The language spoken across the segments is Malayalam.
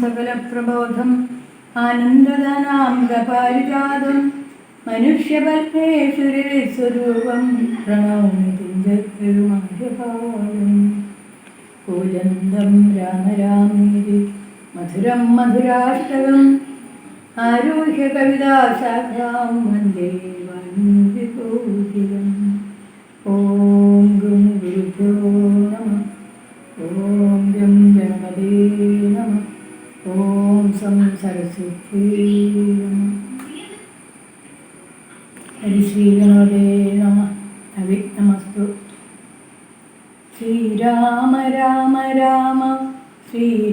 സകലപ്രബോധം ആനന്ദദാനാംഗപാരിജാതം മനുഷ്യപത്മേശ്വരസ്വരൂപം പ്രണൗമി കുഞ്ചരുമാര്യപാലം കൂജന്തം രാമരാമേരി മധുരം മധുരാഷ്ടകം ആരോഹ്യ കവിതാശാഖാം വന്ദേ വന്ദിപൂജിതം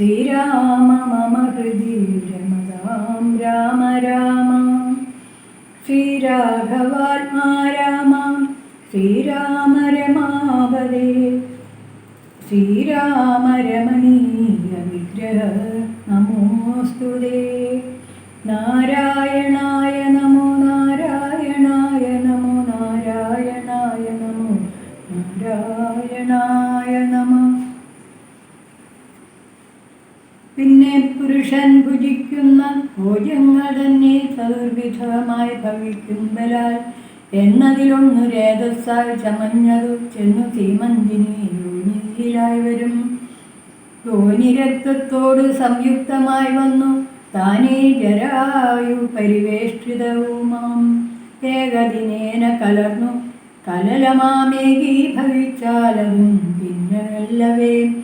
ശ്രീരാമ മമ ഹൃദി രമതാം രാമ രാമ ശ്രീരാഘവാത്മാ രാമ ശ്രീരാമ രമാപദേ ശ്രീരാമ രമണീയ വിഗ്രഹ നമോസ്തുതേ ഭവിക്കുമ്പലാൽ എന്നതിലൊന്നു രേതസ്സാൽ ചമഞ്ഞതു ചെന്നു സീമന്തിനി യോനിയിലായി വരും. യോനിരക്തത്തോട് സംയുക്തമായി വന്നു. താനേ ജരായു പരിവേഷ്ടിതവുമാം. ഏകദിനേന കലർന്നു. കലലമാമേകി ഭവിച്ചാലതും പിന്നല്ലവേ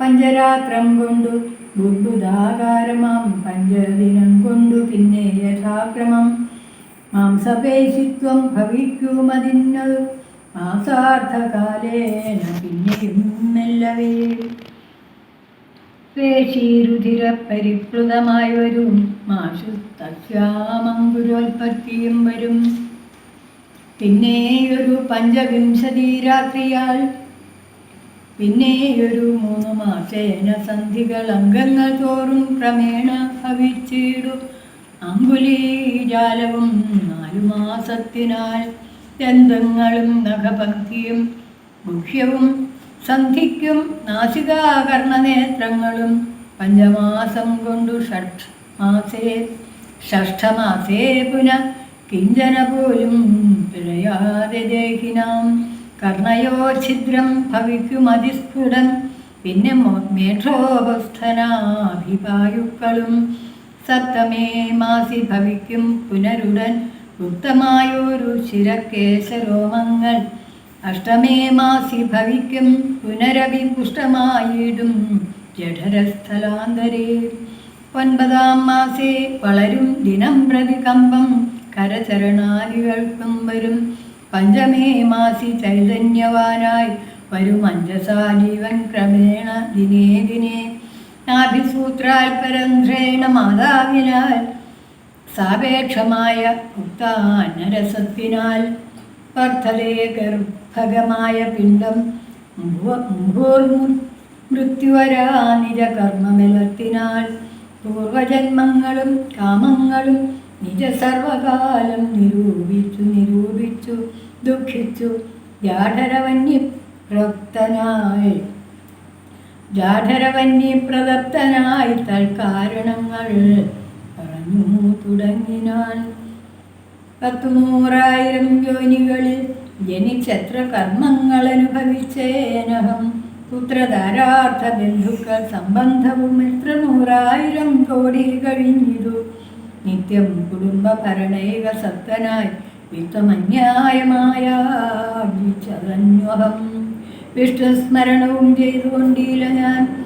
പഞ്ചരാത്രം കൊണ്ടു ബുദ്ധുദാകാരമാം. പഞ്ചദിനം കൊണ്ടു പിന്നെ യഥാക്രമം. മാംസപേശിത്വം ഭവിക്കുമതിന്നത്. മാസാർത്ഥകാലേന പിന്നെയും മെല്ലവേ പേശീരുധിരപരിപ്ലുതമായി വരും മാഷു തസ്യാമങ്കുരോൽപ്പത്തിയും വരും. പിന്നെയൊരു പഞ്ചവിംശതി രാത്രിയാൽ പിന്നെയൊരു മൂന്ന് മാസേന സന്ധികൾ അംഗങ്ങൾ തോറും ക്രമേണ ഭവിച്ചിടും. അങ്കുലീജാലവും നാലു മാസത്തിനാൽ ദന്തങ്ങളും നഖപക്തിയും മുഖ്യവും സന്ധിക്കും നാസികാകർണനേത്രങ്ങളും പഞ്ചമാസം കൊണ്ടു ഷഡ് മാസേ ഷഷ്ഠമാസേ പുന കിഞ്ചന പോലും പിഴയാതെ ദേഹിനാം. കർണയോ ഛിദ്രം ഭവിക്കും അതിസ്ഫുടം പിന്നെ മേഘോപസ്ഥനാഭിപായുക്കളും സപ്തമേ മാസി ഭവിക്കും പുനരുടൻ. ഉക്തമായൊരു ശിരക്കേശരോമങ്ങൾ അഷ്ടമേ മാസി ഭവിക്കും പുനരവി പുഷ്ടമായിടും ജഠരസ്ഥലാന്തരേ. ഒൻപതാം മാസേ വളരും ദിനം പ്രതി കമ്പം കരചരണാദികൾക്കും വരും. പഞ്ചമേ മാസി ചൈതന്യവാനായി വരും അഞ്ചസാജീവൻ ക്രമേണ ദിനേ ദിനേ. നാഭിസൂത്രാൽ പരന്ത്രേണ മാതാവിനാൽ സാപേക്ഷമായ ഭുക്താനരസത്തിനാൽ വർദ്ധതേ ഗർഭകമായ മുഹൂർമു മൃത്യുവരാ പൂർവജന്മങ്ങളും കാമങ്ങളും നിജ സർവകാലം നിരൂപിച്ചു നിരൂപിച്ചു ദുഃഖിച്ചു ജാഠരവന്യ ജാഠരവന്യ തൽ തൽക്കാരണങ്ങൾ പറഞ്ഞു തുടങ്ങിനാൻ പത്തുനൂറായിരം യോനികളിൽ ജനിച്ചത്ര കർമ്മങ്ങൾ അനുഭവിച്ചേനഹം പുത്രധാരാർത്ഥ ബന്ധുക്കൾ സംബന്ധവും എത്ര നൂറായിരം കോടി കഴിഞ്ഞിതു. നിത്യം കുടുംബ ഭരണേക സത്തനായി വിത്തമന്യായമായ ചതന്വഹം വിഷ്ണുസ്മരണവും ചെയ്തുകൊണ്ടില്ല ഞാൻ.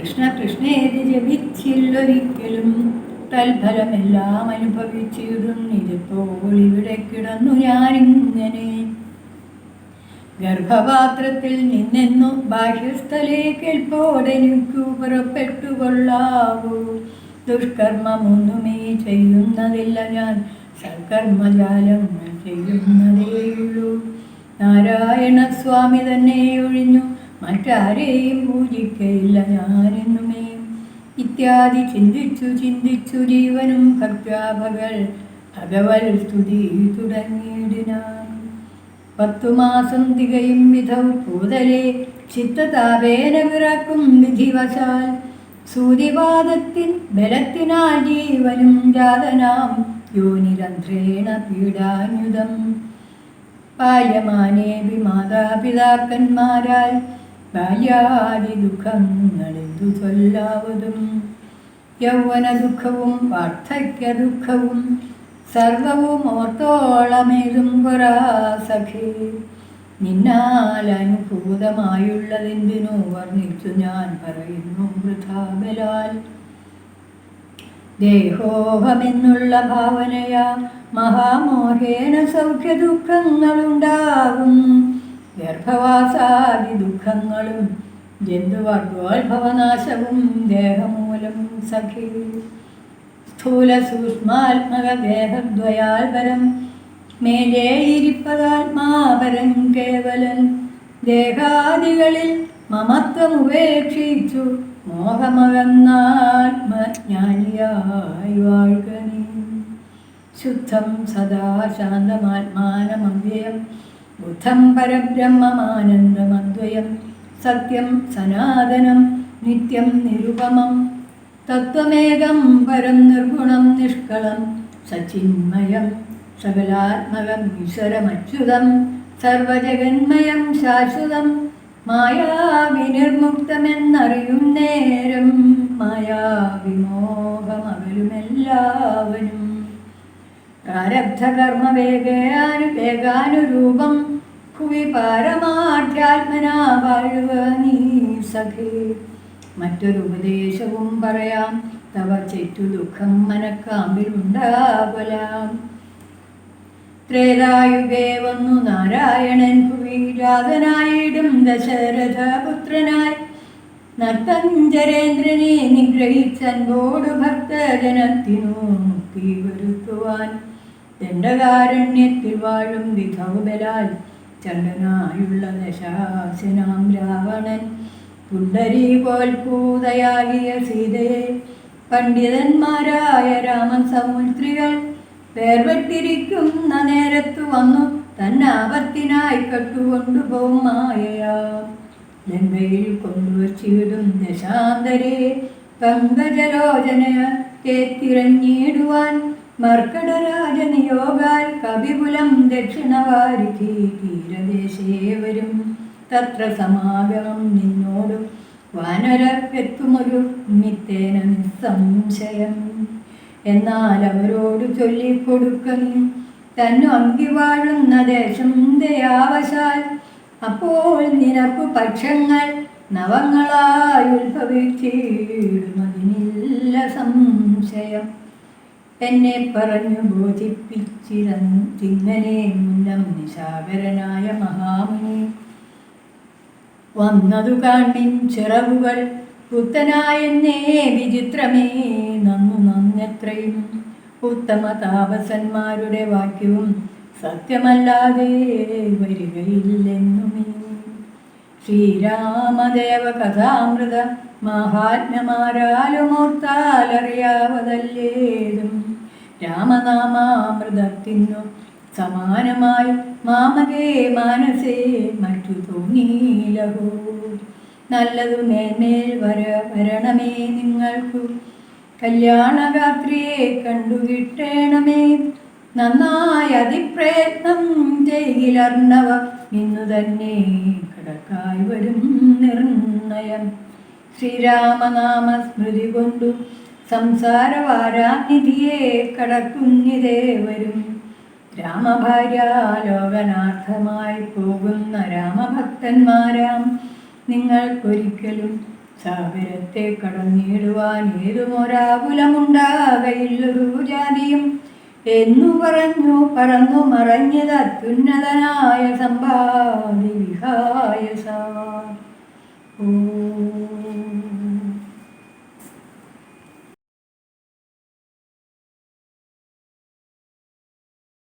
കൃഷ്ണ കൃഷ്ണേതി ജപിച്ചില്ലൊരിക്കലും. തൽഫലമെല്ലാം അനുഭവിച്ചിടുന്നിപ്പോൾ ഇവിടെ കിടന്നു ഞാനിങ്ങനെ. ഗർഭപാത്രത്തിൽ നിന്നെന്നു ബാഹ്യസ്ഥലേക്ക് എൽപ്പോടെനിക്കു പുറപ്പെട്ടുകൊള്ളാവൂ. ദുഷ്കർമ്മമൊന്നുമേ ചെയ്യുന്നതില്ല ഞാൻ. സൽക്കർമ്മജാലം ചെയ്യുന്നതേയുള്ളൂ. നാരായണ സ്വാമി തന്നെ ഒഴിഞ്ഞു. മറ്റാരെയും പൂജിക്കയില്ല ഞാനെന്നുമേ ഇത്യാദി ചിന്തിച്ചു ചിന്തിച്ചു ജീവനും ഭക്താഭകൾ ഭഗവൽ സ്തുതി തുടങ്ങിയിടിനാൻ പത്തു മാസം തികയും വിധം പൂതലെ ചിത്തതാപേന വിറക്കും വിധിവശാൽ. സൂര്യവാദത്തിൻ ബലത്തിനാൽ ജീവനും ജാതനാം. യോനിരന്ധ്രേണ പീഡാന്യുതം. ബാല്യമാനേവി മാതാപിതാക്കന്മാരാൽ ബാല്യാദി ദുഃഖങ്ങളെന്തു ചൊല്ലാവതും? യൗവന ദുഃഖവും വാർദ്ധക്യ ദുഃഖവും സർവവും ഓർത്തോളമേതും കൊറാ സഖേ. നിന്നാൽ അനുഭൂതമായുള്ളതെന്തിനു വർണിച്ചു ഞാൻ പറയുന്നു വൃഥാബലാൽ. ദേഹോഹമെന്നുള്ള ഭാവനയാ മഹാമോഹേന സൗഖ്യ ദുഃഖങ്ങളുണ്ടാകും ഗർഭവാസാദി ദുഃഖങ്ങളും ജന്തുവർഗോത്ഭവനാശവും ദേഹമൂലം സഖി. സ്ഥൂല സൂക്ഷ്മാത്മക ദേഹദ്വയാൽപരം മേലേയിരിപ്പതാത്മാപരം കേവലൻ. ദേഹാദികളിൽ മമത്വമുപേക്ഷിച്ചു മോഹമകന്നാത്മജ്ഞാനിയായി വാഴ്ക നീ. ശുദ്ധം സദാ ശാന്തമാത്മാനമവ്യയം ബുദ്ധം പരബ്രഹ്മമാനന്ദമദ്വയം സത്യം സനാതനം നിത്യം നിരുപമം. തത്വമേകം പരം നിർഗുണം നിഷ്കളം. സചിന്മയം സകലാത്മകം ഈശ്വരമച്യുതം. സർവജഗന്മയം ശാശ്വതം. മായാവിനിർമുക്തമെന്നറിയും നേരം. മായാവിമോഹമകലുമെല്ലാവനും പ്രാരബ്ധകർമ്മ വേഗാനു വേഗാനുരൂപം. നീ സഖേ. മറ്റൊരു ഉപദേശവും പറയാം. തവ ചെറ്റു ദുഃഖം മനക്കാമ്പിലുണ്ടാകലാം ത്രേതായുഗേ വന്നു നാരായണൻ ഭുവി ജാതനായിടും ദശരഥപുത്രനായി. നർത്തഞ്ചരേന്ദ്രനെ നിഗ്രഹിച്ചൻപോട് ഭക്തജനത്തിനു മുക്തി വരുത്തുവാൻ ദണ്ഡകാരണ്യത്തിൽ വാഴും വിധൗബലാൽ ചണ്ടനായുള്ള ദശാസനാം രാവണൻ. പുണ്ടരി പോൽ പൂതയാകിയ സീതയെ പണ്ഡിതന്മാരായ രാമൻ സമുദ്രികൾ പേർവെട്ടിരിക്കുന്ന നേരത്തു വന്നു. തന്നാപത്തിനായി കട്ടുകൊണ്ടുപോകും മായയാ. ലങ്കയിൽ കൊണ്ടുവച്ചിടും ദശാന്തരെ. പങ്കജലോചന കേത്തിരഞ്ഞിടുവാൻ മർക്കടരാജനിയോഗാൽ കവികുലം ദക്ഷിണവാരിധി തീരദേശേ വരും. തത്ര സമാഗമം നിന്നോടും. വാനരപ്പെത്തുമൊരു നിത്തേന നിസ്സംശയം എന്നാൽ അവരോട് ചൊല്ലിക്കൊടുക്കയും തന്നു അങ്കി വാഴുന്ന ദേശം ദയാവശാൽ. അപ്പോൾ നിനക്കു പക്ഷങ്ങൾ നവങ്ങളായി ഉത്ഭവിച്ചിടുമതിനില്ല സംശയം. എന്നെ പറഞ്ഞു ബോധിപ്പിച്ചിരന്നിങ്ങനെ മുന്നം നിശാകരനായ മഹാമുനി. വന്നതു കാണിൻ ചിറവുകൾ പുത്തനായെന്നേ വിചിത്രമേ. നന്നു നന്നെത്രയും ഉത്തമ താപസന്മാരുടെ വാക്യവും സത്യമല്ലാതെ വരികയില്ലെന്നുമേ. ശ്രീരാമദേവ കഥാമൃത മഹാത്മമാരാലുമോർത്താലറിയാവതല്ലേതും രാമനാമാമൃതത്തിനു സമാനമായി മാമകേ മാനസേ മറ്റു തോന്നിയിലോ നല്ലതു മേന്മേൽ വര വരണമേ നിങ്ങൾക്കു. കല്യാണരാത്രിയെ കണ്ടുകിട്ടേണമേ. നന്നായി അതിപ്രയത്നം ചെയ്യിലർണവ ഇന്നു തന്നെ കടക്കായി വരും നിർണയം. ശ്രീരാമനാമ സ്മൃതി കൊണ്ടു സംസാരവാരാനിധിയെ കടക്കുന്നിതേ വരും. രാമഭാര്യ ലോകനാർത്ഥമായി പോകുന്ന രാമഭക്തന്മാരാം നിങ്ങൾക്കൊരിക്കലും സാഗരത്തെ കടന്നിടുവാൻ ഏതുമൊരാകുലമുണ്ടാകയില്ലൊരു ജാതിയും. എന്നു പറഞ്ഞു പറന്നു മറഞ്ഞത് അത്യുന്നതനായ സമ്പാദി വിഹായസ ഓ